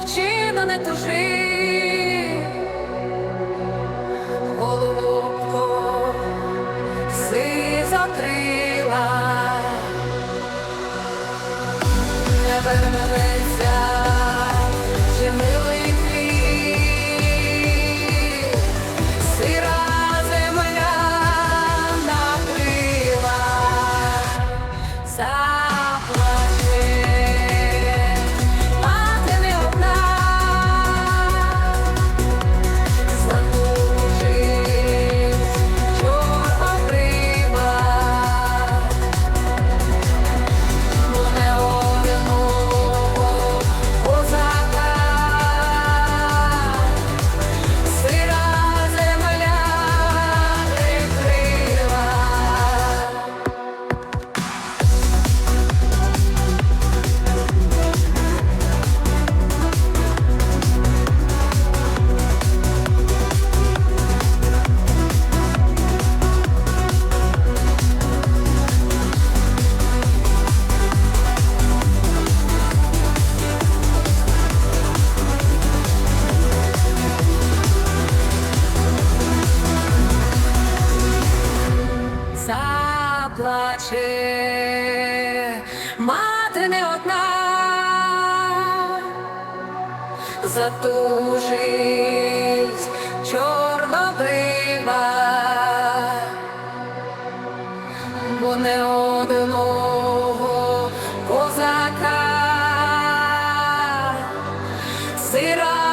дівчина, не тужи, плаче, мати не одна, затужить чорнобрива, бо не одного козака сира.